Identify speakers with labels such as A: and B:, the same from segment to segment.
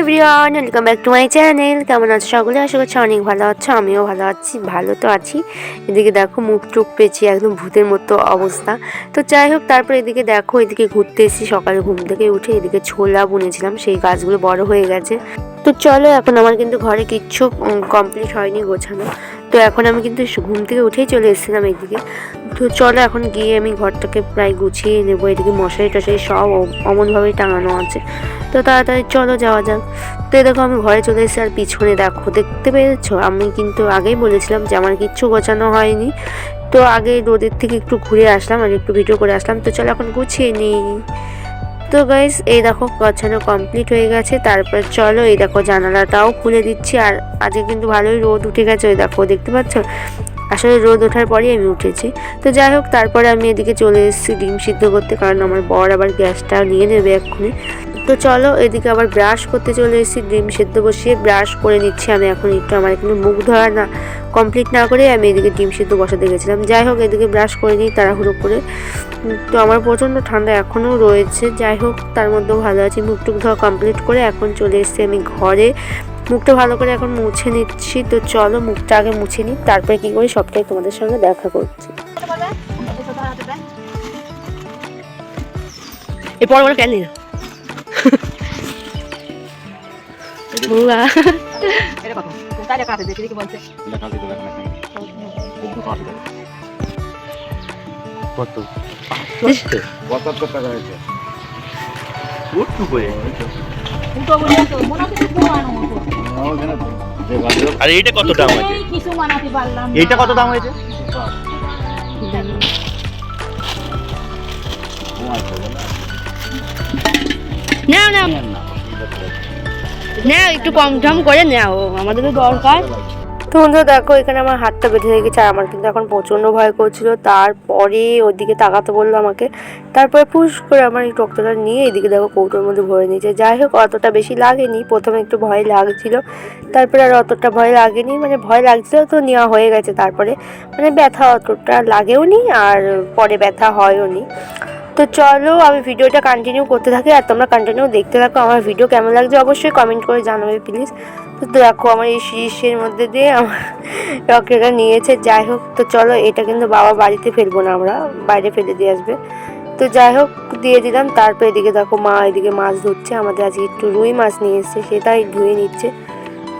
A: Everyone welcome back to my channel কেমন আছো সকলে? আশা করছি অনেক ভালো আছো, আমিও ভালো আছি, ভালো তো আছি। এদিকে দেখো মুখ টুক পেয়েছি একদম ভূতের মতো অবস্থা। তো যাই হোক, তারপর এদিকে দেখো, এদিকে ঘুরতে এসেছি, সকালে ঘুম থেকে উঠে এদিকে ছোলা বুনেছিলাম, সেই গাছগুলো বড় হয়ে গেছে। তো চলো, এখন আমার কিন্তু ঘরে কিচ্ছু কমপ্লিট হয়নি গোছানো। তো এখন আমি কিন্তু ঘুম থেকে উঠেই চলে এসেছিলাম এইদিকে তো চলো এখন গিয়ে আমি ঘরটাকে প্রায় গুছিয়ে নেব। এদিকে মশারি টশারি সব অমনভাবেই টাঙানো আছে। তো তাড়াতাড়ি চলো যাওয়া যাক। তো দেখো আমি ঘরে চলে এসেছি আর পিছনে দেখো, দেখতে পেয়েছ? আমি কিন্তু আগেই বলেছিলাম যে আমার কিচ্ছু গোছানো হয়নি। তো আগে রোদের থেকে একটু ঘুরে আসলাম আর একটু ভিডিও করে আসলাম। তো চলো এখন গুছিয়ে নিই। তো গাইস এই দেখো গছানো কমপ্লিট হয়ে গেছে। তারপর চলো এই দেখো জানালাটাও খুলে দিচ্ছি। আর আজকে কিন্তু ভালোই রোদ উঠে গেছে, ওই দেখো, দেখতে পাচ্ছ? আসলে রোদ ওঠার পরেই আমি উঠেছি। তো যাই হোক, তারপরে আমি এদিকে চলে এসেছি ডিম সিদ্ধ করতে, কারণ আমার বর আবার গ্যাসটা নিয়ে নেবে এক্ষুনি। তো চলো এদিকে আবার ব্রাশ করতে চলে এসেছি ডিম সেদ্ধ বসিয়ে ব্রাশ করে নিচ্ছি। আমি এখন একটু আমার এখানে মুখ ধোয়া না কমপ্লিট না করে আমি এদিকে ডিম সেদ্ধ বসাতে গেছিলাম। যাই হোক এদিকে ব্রাশ করে নিই তাড়াহুড়ো করে। তো আমার প্রচণ্ড ঠান্ডা এখনও রয়েছে। যাই হোক তার মধ্যেও ভালো আছি। মুখ টুক ধোয়া কমপ্লিট করে এখন চলে এসেছি আমি ঘরে। মুখটা ভালো করে এখন মুছে নিচ্ছি। তো চলো মুখটা আগে মুছে নিই তারপরে কী করি সবটাই তোমাদের সঙ্গে দেখা করছি।
B: এই বড় বড়
C: কত
D: পঁচাত্তর টাকা হয়েছে
E: আর এইটা কত দাম
C: হয়েছে পারলাম
E: এইটা কত দাম হয়েছে
B: নাও নাও। নাও, একটু কম টম করে নাও, আমাদের তো দরকার।
A: তো বন্ধুরা দেখো, এখানে আমার হাতটা বেঁধে হয়ে গেছে, আর আমার কিন্তু এখন প্রচণ্ড ভয় করছিল। তারপরে ওদিকে তাকাতে বলল আমাকে। তারপরে ফুস করে আমার এই টকটাটা নিয়ে এদিকে দেখো কৌটোর মধ্যে ভরে নিয়েছে। যাই হোক, অতটা বেশি লাগেনি। প্রথমে একটু ভয় লাগছিল। তারপরে আর অতটা ভয় লাগেনি মানে ভয় লাগছিল তো নেওয়া হয়ে গেছে। তারপরে মানে ব্যথা অতটা লাগেও নি আর পরে ব্যথা হয়ও নি তো চলো, আমি ভিডিওটা কন্টিনিউ করতে থাকি আর তোমরা কন্টিনিউ দেখতে থাকো আমার ভিডিও কেমন লাগছে অবশ্যই কমেন্ট করে জানাবে প্লিজ তো দেখো আমার এই শীর্ষের মধ্যে দিয়ে আমার রকেটটা নিয়েছে, যাই হোক, তো চলো এটা কিন্তু বাবা বাড়িতে ফেলব না আমরা, বাইরে ফেলে দিয়ে আসবে। তো যাই হোক, দিয়ে দিলাম, তারপর এদিকে দেখো মা এদিকে মাছ ধরছে, আমাদের আজকে একটু রুই মাছ নিয়ে এসছে, সেটাই ধুয়ে নিচ্ছে।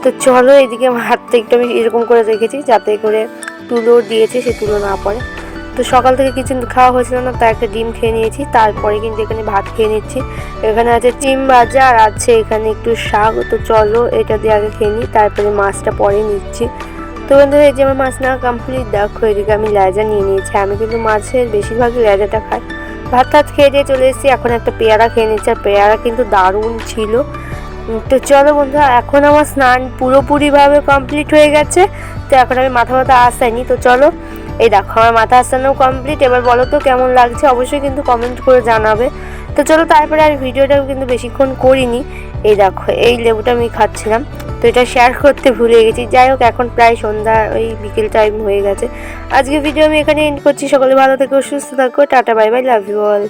A: তো চলো এদিকে আমার হাতটা একটু আমি এরকম করে রেখেছি, যাতে করে তুলো দিয়েছে, সে তুলো না পড়ে তো সকাল থেকে কিছু খাওয়া হয়েছিল না তাই একটা ডিম খেয়ে নিয়েছি, তারপরে কিন্তু এখানে ভাত খেয়ে নিচ্ছি। এখানে আছে চিম ভাজা, আর আছে এখানে একটু শাক, তো চলো এটা দিয়ে আগে খেয়ে নিই, তারপরে মাছটা পরে নিচ্ছি। তো বন্ধুরা, এই যে আমার মাছ না কমপ্লিট দেখো এদিকে আমি লেজা নিয়ে নিয়েছি। আমি কিন্তু মাছের বেশিরভাগই লেজাটা খাই। ভাত ভাত খেয়ে দিয়ে চলে এসেছি, এখন একটা পেয়ারা খেয়ে নিচ্ছি, আর পেয়ারা কিন্তু দারুণ ছিল। তো চলো বন্ধুরা, এখন আমার স্নান পুরোপুরিভাবে কমপ্লিট হয়ে গেছে। তো এখন আমি মাথা মাথা আসাইনি, তো চলো এই দেখো, আমার মাথা আসানো কমপ্লিট এবার বলো তো কেমন লাগছে? অবশ্যই কিন্তু কমেন্ট করে জানাবে। তো চলো তারপরে আর ভিডিওটাও কিন্তু বেশিক্ষণ করিনি। এই দেখো, এই লেবুটা আমি খাচ্ছিলাম। তো এটা শেয়ার করতে ভুলে গেছি। যাই হোক, এখন প্রায় সন্ধ্যা, ওই বিকেল টাইম হয়ে গেছে। আজকে ভিডিও আমি এখানে এন্ড করছি। সকলে ভালো থেকো, সুস্থ থাকো। Tata bye bye love you all